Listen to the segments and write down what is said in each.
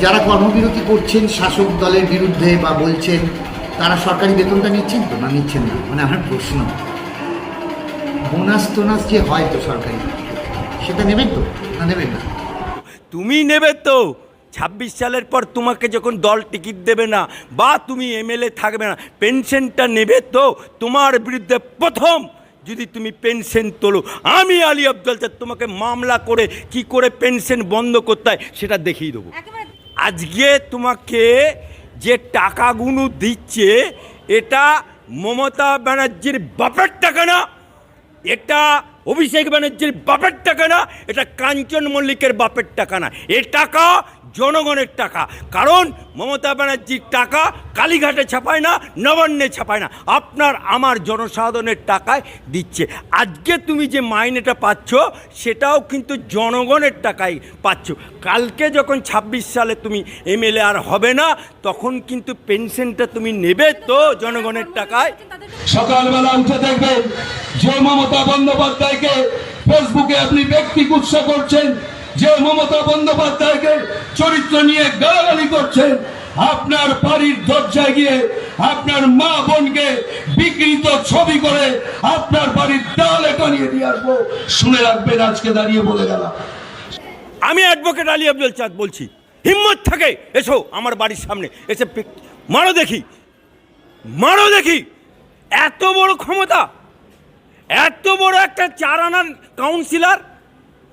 যারা কর্মবিরতি করছেন শাসক দলের বিরুদ্ধে বা বলছেন তারা সরকারি বেতনটা নিচ্ছেন তো? না নিচ্ছেন না? মানে আমার প্রশ্ন। বোনাস টোনাস যে হয় তো সরকারি সেটা নেবেন তো? না নেবেন না? তুমি নেবে তো। ছাব্বিশ সালের পর তোমাকে যখন দল টিকিট দেবে না বা তুমি এমএলএ থাকবে না পেনশনটা নেবে তো? তোমার বিরুদ্ধে প্রথম যদি তুমি পেনশন তোলো আমি আলী আব্দুল চাঁদ তোমাকে মামলা করে কি করে পেনশন বন্ধ করতে হয় সেটা দেখিয়ে দেবো। একেবারে আজকে তোমাকে যে টাকাগুলো দিচ্ছে, এটা মমতা ব্যানার্জির বাপের টাকা না, এটা অভিষেক ব্যানার্জির বাপের টাকা না, এটা কাঞ্চন মল্লিকের বাপের টাকা না। এ টাকা জনগণের টাকা। কারণ মমতা ব্যানার্জির টাকা কালীঘাটে ছাপায় না, নবান্নে ছাপায় না। আপনার আমার জনসাধারণের টাকায় দিচ্ছে। আজকে তুমি যে মাইনেটা পাচ্ছ, সেটাও কিন্তু জনগণের টাকায় পাচ্ছ। কালকে যখন ২৬ সালে তুমি এমএলএ আর হবে না, তখন কিন্তু পেনশনটা তুমি নেবে তো জনগণের টাকায়। সকালবেলা উঠে দেখবেন যে মমতা বন্দ্যোপাধ্যায়কে ফেসবুকে আপনি ব্যক্তি করছেন। যে মমতা বন্দ্যোপাধ্যায়কে চরিত্র নিয়ে গালাগালি করছেন আপনার বাড়ির দরজায় গিয়ে আপনার মা বোনকে বিকৃত ছবি করে আপনার বাড়ির দেওয়ালে টানিয়ে দিয়ে আসব। শুনে রাখবেন, আজকে দাঁড়িয়ে বলে গেলাম। আমি অ্যাডভোকেট আলী আব্দুল চাঁদ বলছি, হিম্মত থাকে এসো আমার বাড়ির সামনে, এসে মারো দেখি মারো দেখি, এত বড় ক্ষমতা, এত বড় একটা চার আনার কাউন্সিলর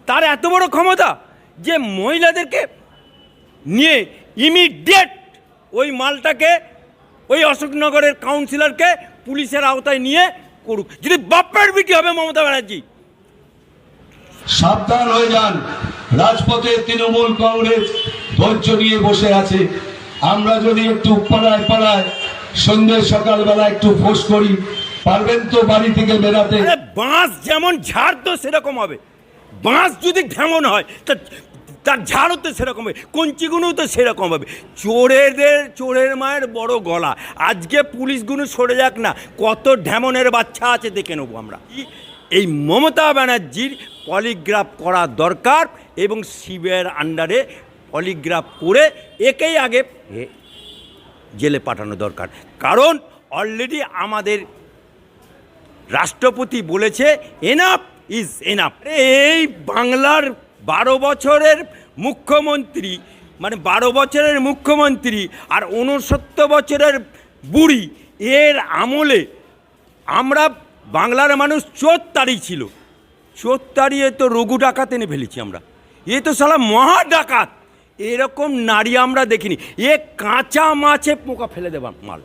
তার এত বড় ক্ষমতা যে মহিলাদেরকে নিয়ে ইমিডিয়েট ওই মালটাকে ওই অশোকনগরের কাউন্সিলরকে পুলিশের আওতায় নিয়ে করুক। যদি বাপ্পার বিটি হবে মমতা ব্যানার্জি। সাবধান হয়ে যান। রাজপথে তৃণমূল কংগ্রেস ধৈর্য নিয়ে বসে আছে। আমরা যদি একটু পাড়ায় পাড়ায় সন্ধ্যে সকালবেলা একটু ফোঁস করি পারবেন তো বাড়ি থেকে বেরাতে বাঁশ যেমন ঝাড় তো সেরকম হবে। বাঁশ যদি ঢেমন হয়, তা তার ঝাড়ও তো সেরকম হবে কঞ্চিগুলোও তো সেরকম হবে। চোরেদের, চোরের মায়ের বড় গলা। আজকে পুলিশগুলো সরে যাক না, কত ঢেমনের বাচ্চা আছে দেখে নেব আমরা। এই মমতা ব্যানার্জির পলিগ্রাফ করা দরকার এবং শিবের আন্ডারে পলিগ্রাফ করে একেই আগে জেলে পাঠানো দরকার। কারণ অলরেডি আমাদের রাষ্ট্রপতি বলেছে এনাফ ইজ এনাফ এই বাংলার বারো বছরের মুখ্যমন্ত্রী মানে বারো বছরের মুখ্যমন্ত্রী আর ঊনসত্তর বছরের বুড়ি, এর আমলে আমরা বাংলার মানুষ চোর তাড়িয়ে ছিল। চোর তাড়িয়ে তো রঘু ডাকাত এনে ফেলেছি আমরা। এ তো সালা মহা ডাকাত। এরকম নারী আমরা দেখিনি। এ কাঁচা মাছে পোকা ফেলে দেবার মাল।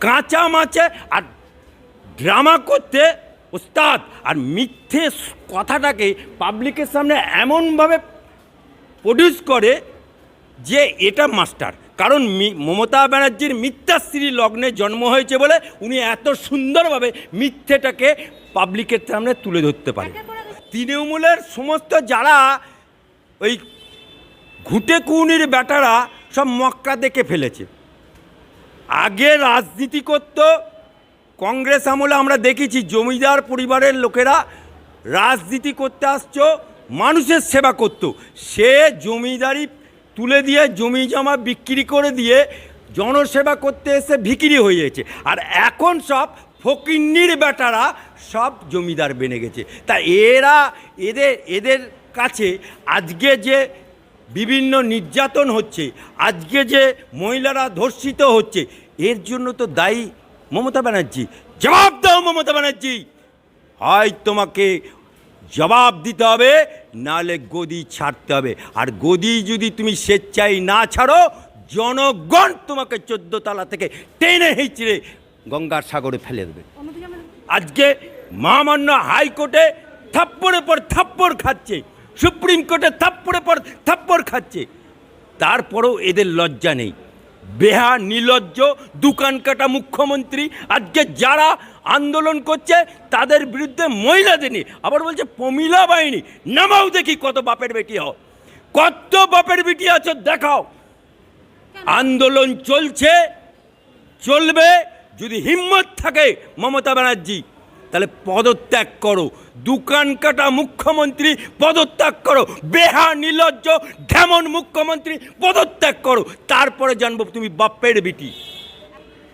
কাঁচা মাছে আর ড্রামা করতে ওস্তাদ আর মিথ্যে কথাটাকে পাবলিকের সামনে এমনভাবে প্রডিউস করে যে এটা মাস্টার কারণ মি- মমতা ব্যানার্জির মিথ্যা মিথ্যাশ্রী লগ্নে জন্ম হয়েছে বলে উনি এত সুন্দরভাবে মিথ্যেটাকে পাবলিকের সামনে তুলে ধরতে পারে তৃণমূলের সমস্ত যারা ওই ঘুটে কুনির বেটারা সব মক্কা দেখে ফেলেছে। আগে রাজনীতি করত কংগ্রেস আমলে আমরা দেখেছি জমিদার পরিবারের লোকেরা রাজনীতি করতে আসছো, মানুষের সেবা করত। সে জমিদারি তুলে দিয়ে জমি জমা বিক্রি করে দিয়ে জনসেবা করতে এসে ভিকিরি হয়ে গেছে। আর এখন সব ফকিন্নির বেটারা সব জমিদার বেনে গেছে। তা এরা, এদের এদের কাছে আজকে যে বিভিন্ন নির্যাতন হচ্ছে, আজকে যে মহিলারা ধর্ষিত হচ্ছে, এর জন্য তো দায়ী মমতা ব্যানার্জি, জবাব দাও মমতা ব্যানার্জি। হয় তোমাকে জবাব দিতে হবে, নালে গদি ছাড়তে হবে। আর গদি যদি তুমি স্বেচ্ছায় না ছাড়ো, জনগণ তোমাকে চোদ্দ তলা থেকে টেনে হিঁচড়ে গঙ্গার সাগরে ফেলে দেবে। আজকে মহামান্য হাইকোর্টে থাপ্পড়ের পর থাপ্পড় খাচ্ছে, সুপ্রিম কোর্টে থাপ্পড়ের পর থাপ্পড় খাচ্ছে। তারপরেও এদের লজ্জা নেই। বেহা নির্লজ্জ দোকান কাটা মুখ্যমন্ত্রী। আজকে যারা আন্দোলন করছে তাদের বিরুদ্ধে মহিলাদের নিয়ে আবার বলছে পমিলা বাহিনী। নামাও দেখি কত বাপের বেটি হও। কত বাপের বেটি আছো দেখাও। আন্দোলন চলছে চলবে। যদি হিম্মত থাকে মমতা ব্যানার্জি তাহলে পদত্যাগ করো। দোকান কাটা মুখ্যমন্ত্রী, পদত্যাগ করো। বেহা নির্লজ্জ, ঢেমন মুখ্যমন্ত্রী, পদত্যাগ করো। তারপরে জানব তুমি বাপ্পের বিটি।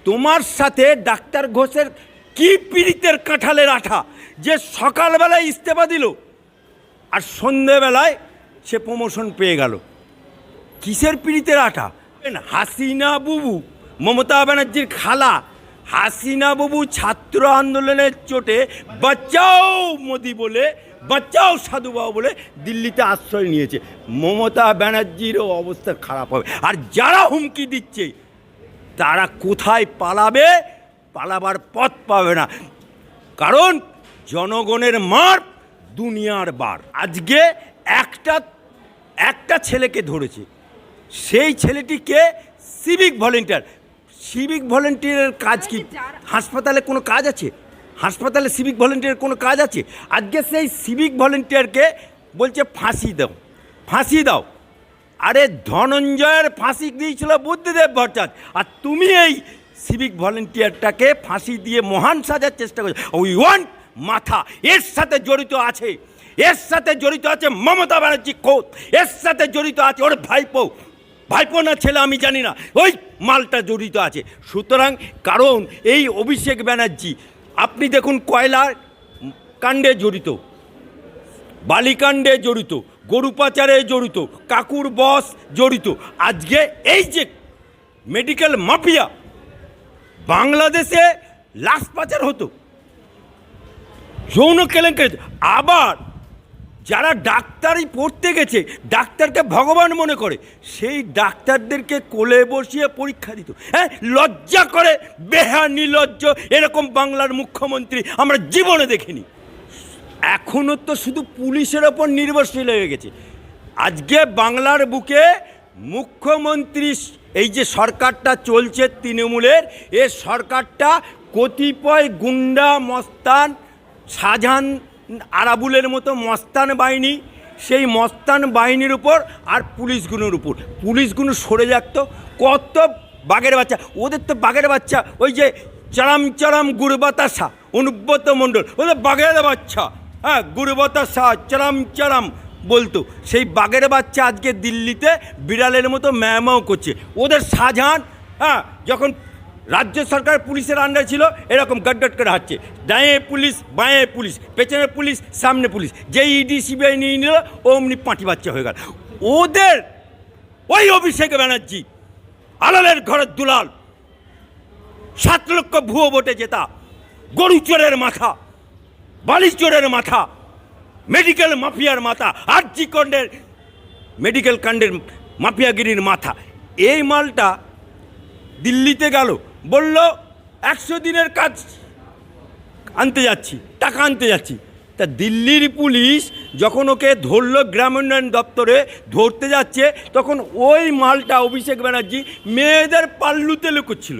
তোমার সাথে ডাক্তার ঘোষের কি পীড়িতের কাঁঠালের আঠা? যে সকালবেলায় ইস্তেফা দিল, আর সন্ধেবেলায় সে প্রমোশন পেয়ে গেল। কিসের পীড়িতের আঠা? হাসিনা বুবু, মমতা ব্যানার্জির খালা হাসিনা বাবু ছাত্র আন্দোলনের চোটে বাঁচাও মোদি বলে, বাঁচাও সাধুবাবু বলে দিল্লিতে আশ্রয় নিয়েছে। মমতা ব্যানার্জিরও অবস্থা খারাপ হবে। আর যারা হুমকি দিচ্ছে, তারা কোথায় পালাবে? পালাবার পথ পাবে না। কারণ জনগণের মার দুনিয়ার বার। আজকে একটা একটা ছেলেকে ধরেছে। সেই ছেলেটিকে সিভিক ভলেন্টিয়ার সিভিক ভলেন্টিয়ারের কাজ কি? হাসপাতালে কোনো কাজ আছে? হাসপাতালে সিভিক ভলেন্টিয়ারের কোনো কাজ আছে? আজকে সেই সিভিক ভলেন্টিয়ারকে বলছে ফাঁসি দাও। ফাঁসি দাও। আরে ধনঞ্জয়ের ফাঁসি দিয়েছিল বুদ্ধদেব ভট্টাচার্য। আর তুমি এই সিভিক ভলেন্টিয়ারটাকে ফাঁসি দিয়ে মহান সাজার চেষ্টা করছ। উই ওয়ান্ট মাথা। এর সাথে জড়িত আছে। এর সাথে জড়িত আছে মমতা ব্যানার্জি কোত এর সাথে জড়িত আছে ওর ভাইপো। ভাইপো না ছেলে, আমি জানি না। ওই মালটা জড়িত আছে। সুতরাং কারণ এই অভিষেক ব্যানার্জি, আপনি দেখুন কয়লার কাণ্ডে জড়িত, বালিকাণ্ডে জড়িত গরু পাচারে জড়িত, কাকুর বস জড়িত। আজকে এই যে মেডিকেল মাফিয়া বাংলাদেশে লাশ পাচার হতো, যৌন কেলেঙ্কারি আবার যারা ডাক্তারই পড়তে গেছে, ডাক্তারকে ভগবান মনে করে, সেই ডাক্তারদেরকে কোলে বসিয়ে পরীক্ষা দিত। হ্যাঁ লজ্জা করে, বেহা নির্লজ্জ এরকম বাংলার মুখ্যমন্ত্রী আমরা জীবনে দেখিনি। এখনও তো শুধু পুলিশের ওপর নির্ভরশীল হয়ে গেছে। আজকে বাংলার বুকে মুখ্যমন্ত্রী, এই যে সরকারটা চলছে তৃণমূলের, এ সরকারটা কতিপয় গুন্ডা, মস্তান শাহজাহান আরাবুলের মতো মস্তান বাহিনী, সেই মস্তান বাহিনীর উপর আর পুলিশগুলোর উপর। পুলিশগুলো সরে যাক তো। কত বাঘের বাচ্চা। ওদের তো বাঘের বাচ্চা। ওই যে চরম চরম গুরবাতাসা, অনুব্রত মণ্ডল। ওদের বাঘের বাচ্চা। হ্যাঁ গুরবাতাসা চরম চরম বলতো। সেই বাঘের বাচ্চা আজকে দিল্লিতে বিড়ালের মতো ম্যামাও করছে। ওদের শাহজাহান হ্যাঁ যখন রাজ্য সরকার পুলিশের আন্ডার ছিল, এরকম গডগড করে হাঁটছে। ডায়ে পুলিশ, বাঁয়ে পুলিশ, পেছনে পুলিশ, সামনে পুলিশ। যেই ইডি সিবিআই নিয়ে নিল, অমনি পাঁটি বাচ্চা হয়ে গেল। ওদের ওই অভিষেক ব্যানার্জি, আলালের ঘরের দুলাল, সাত লক্ষ ভুয়ো ভোটে জেতা, গরু চোরের মাথা বালি চোরের মাথা মেডিকেল মাফিয়ার মাথা, আরজি কণ্ডের মেডিকেল কাণ্ডের মাফিয়াগিরির মাথা। এই মালটা দিল্লিতে গেল বলল, একশো দিনের কাজ আনতে যাচ্ছি, টাকা আনতে যাচ্ছি। তা দিল্লির পুলিশ যখন ওকে ধরলো গ্রাম উন্নয়ন দপ্তরে, ধরতে যাচ্ছে, তখন ওই মালটা অভিষেক ব্যানার্জি মেয়েদের পাল্লুতে লুকোচ্ছিল।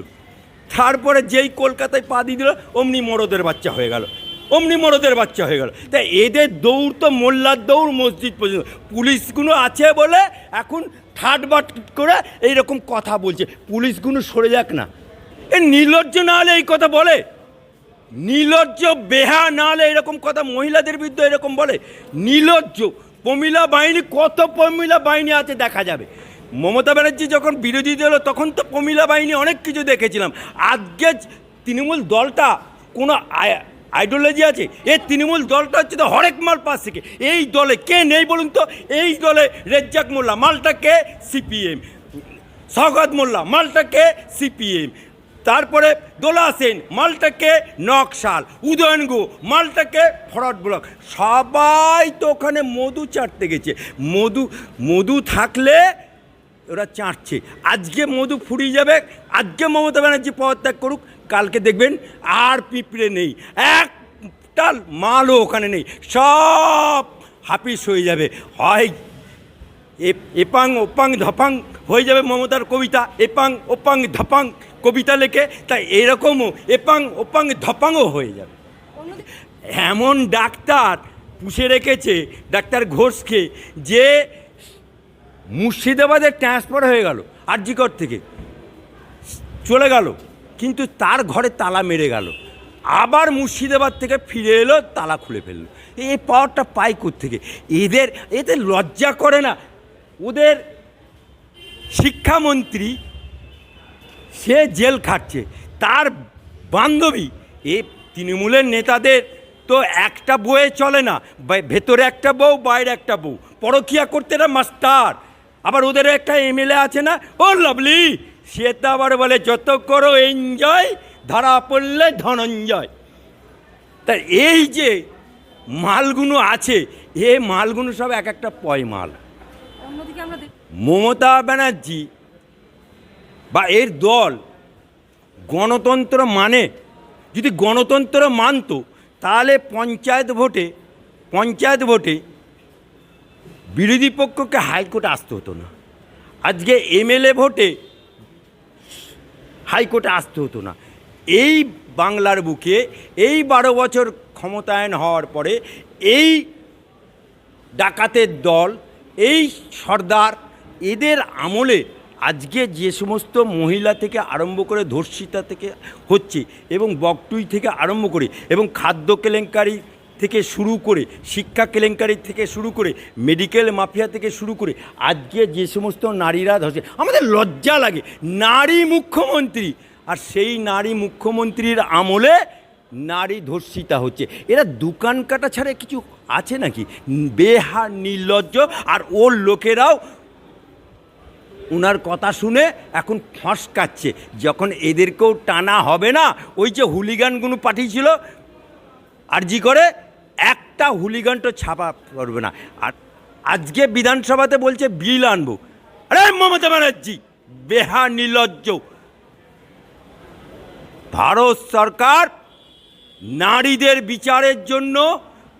তারপরে যেই কলকাতায় পা দিয়ে দিল, অমনি মরদের বাচ্চা হয়ে গেল, অমনি মরদের বাচ্চা হয়ে গেল। তাই এদের দৌড় তো মোল্লার দৌড় মসজিদ পর্যন্ত। পুলিশগুলো আছে বলে এখন ঠাট বাট করে এইরকম কথা বলছে। পুলিশগুলো সরে যাক না। এ নির্লজ্জ না হলে এই কথা বলে। নির্লজ্জ, বেহা না হলে এরকম কথা মহিলাদের বিরুদ্ধে এরকম বলে। নির্লজ্জ, প্রমিলা বাহিনী, কত প্রমিলা বাহিনী আছে দেখা যাবে। মমতা ব্যানার্জি যখন বিরোধী দল, তখন তো প্রমিলা বাহিনী অনেক কিছু দেখেছিলাম। আজকে তৃণমূল দলটা কোনো আইডিওলজি আছে? এই তৃণমূল দলটা হচ্ছে তো হরেক মাল পাশ থেকে। এই দলে কে নেই বলুন তো? এই দলে রেজ্জাক মোল্লা মালটাকে সিপিএম। সৌগত মোল্লা মালটাকে সিপিএম। তারপরে দোলা সেন মালটাকে নকশাল উদয়ন গো মালটাকে ফরওয়ার্ড ব্লক। সবাই তো ওখানে মধু চাটতে গেছে। মধু মধু থাকলে ওরা চাটছে। আজকে মধু ফুরিয়ে যাবে। আজকে মমতা ব্যানার্জি পদত্যাগ করুক, কালকে দেখবেন আর পিঁপড়ে নেই। একটা মালও ওখানে নেই। সব হাফিস হয়ে যাবে। হয় এপাং ওপাং ধপাং হয়ে যাবে মমতার কবিতা। এপাং ওপাং ধপাং কবিতা লেখে তাই এরকমও এপাং ওপাং ধপাংও হয়ে যাবে। এমন ডাক্তার পুষে রেখেছে ডাক্তার ঘোষকে যে মুর্শিদাবাদে ট্রান্সফার হয়ে গেল আরজিকর থেকে। চলে গেল কিন্তু তার ঘরে তালা মেরে গেল। আবার মুর্শিদাবাদ থেকে ফিরে এলো তালা খুলে ফেলল। এই পাওয়ারটা পাই থেকে এদের এদের লজ্জা করে না। ওদের শিক্ষামন্ত্রী সে জেল খাটছে। তার বান্ধবী এ তৃণমূলের নেতাদের তো একটা বউয়ে চলে না ভেতরে একটা বউ বাইরে একটা বউ। পরকিয়া করতে না মাস্টার। আবার ওদের একটা এমএলএ আছে না? ও লাভলি সে তো আবার বলে যত করো এনজয় ধরা পড়লে ধনঞ্জয়। তা এই যে মালগুলো আছে এ মালগুলো সব এক একটা পয় মাল মমতা ব্যানার্জি বা এর দল গণতন্ত্র মানে যদি গণতন্ত্র মানতো, তাহলে পঞ্চায়েত ভোটে পঞ্চায়েত ভোটে বিরোধী পক্ষকে হাইকোর্টে আসতে হতো না। আজকে এমএলএ ভোটে হাইকোর্টে আসতে হতো না। এই বাংলার বুকে এই বারো বছর ক্ষমতায়ন হওয়ার পরে এই ডাকাতের দল, এই সর্দার, এদের আমলে আজকে যে সমস্ত মহিলা থেকে আরম্ভ করে ধর্ষিতা থেকে হচ্ছে এবং বকটুই থেকে আরম্ভ করে এবং খাদ্য কেলেঙ্কারি থেকে শুরু করে, শিক্ষা কেলেঙ্কারি থেকে শুরু করে মেডিকেল মাফিয়া থেকে শুরু করে, আজকে যে সমস্ত নারীরা ধরছে আমাদের লজ্জা লাগে। নারী মুখ্যমন্ত্রী, আর সেই নারী মুখ্যমন্ত্রীর আমলে নারী ধর্ষিতা হচ্ছে। এরা দোকান কাটা ছাড়া কিছু আছে নাকি? বেহার, নির্লজ্জ, আর ওর লোকেরাও ওনার কথা শুনে এখন ফসকাচ্ছে যখন এদেরকেও টানা হবে না, ওই যে হুলিগানগুলো পাঠিয়েছিল আরজি করে, একটা হুলিগানটা ছাপা করবে না। আর আজকে বিধানসভাতে বলছে, বিল আনব। আরে মমতা ব্যানার্জি, বেহা নির্লজ্জ। ভারত সরকার নারীদের বিচারের জন্য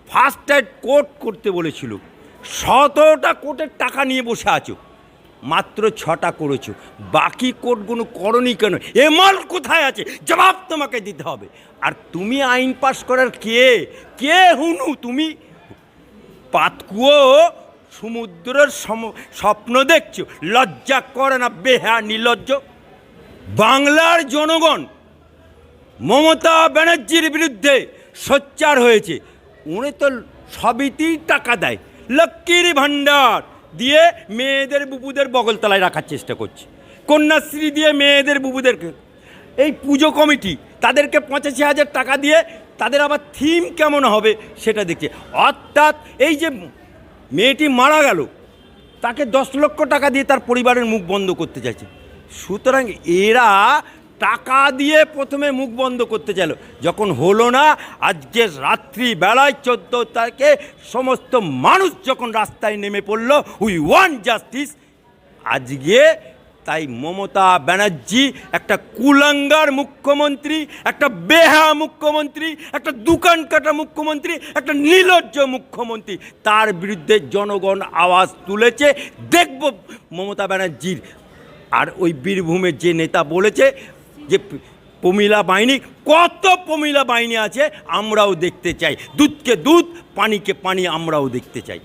ফার্স্ট এড কোর্ট করতে বলেছিল। সতেরোটা কোর্টের টাকা নিয়ে বসে আছো। মাত্র ছটা করেছ। বাকি কোর্টগুলো করনি কেন? এ মাল কোথায় আছে? জবাব তোমাকে দিতে হবে। আর তুমি আইন পাশ করার কে? কে হুনু? তুমি পাতকুয়ো সমুদ্রের সম- স্বপ্ন দেখছ। লজ্জা করে না বেহা নির্লজ্জ। বাংলার জনগণ মমতা ব্যানার্জির বিরুদ্ধে সোচ্চার হয়েছে। উনি তো সবিতেই টাকা দেয়। লক্ষ্মীর ভাণ্ডার। দিয়ে মেয়েদের বুবুদের বগলতলায় রাখার চেষ্টা করছে। কন্যাশ্রী দিয়ে মেয়েদের বুবুদেরকে। এই পুজো কমিটি তাদেরকে পঁচাশি হাজার টাকা দিয়ে তাদের আবার থিম কেমন হবে সেটা দেখছে। অর্থাৎ এই যে মেয়েটি মারা গেল, তাকে দশ লক্ষ টাকা দিয়ে তার পরিবারের মুখ বন্ধ করতে চাইছে। সুতরাং এরা টাকা দিয়ে প্রথমে মুখ বন্ধ করতে চাইল। যখন হলো না, আজকে রাত্রি বেলায় চোদ্দ তারিখে সমস্ত মানুষ যখন রাস্তায় নেমে পড়ল উই ওয়ান জাস্টিস আজকে তাই মমতা ব্যানার্জি, একটা কুলাঙ্গার মুখ্যমন্ত্রী, একটা বেহা মুখ্যমন্ত্রী, একটা দোকান কাটা মুখ্যমন্ত্রী, একটা নির্লজ্জ মুখ্যমন্ত্রী, তার বিরুদ্ধে জনগণ আওয়াজ তুলেছে। দেখব মমতা ব্যানার্জির। আর ওই বীরভূমের যে নেতা বলেছে যে প্রমিলা বাহিনী, কত প্রমিলা বাহিনী আছে আমরাও দেখতে চাই। দুধকে দুধ, পানিকে পানি আমরাও দেখতে চাই।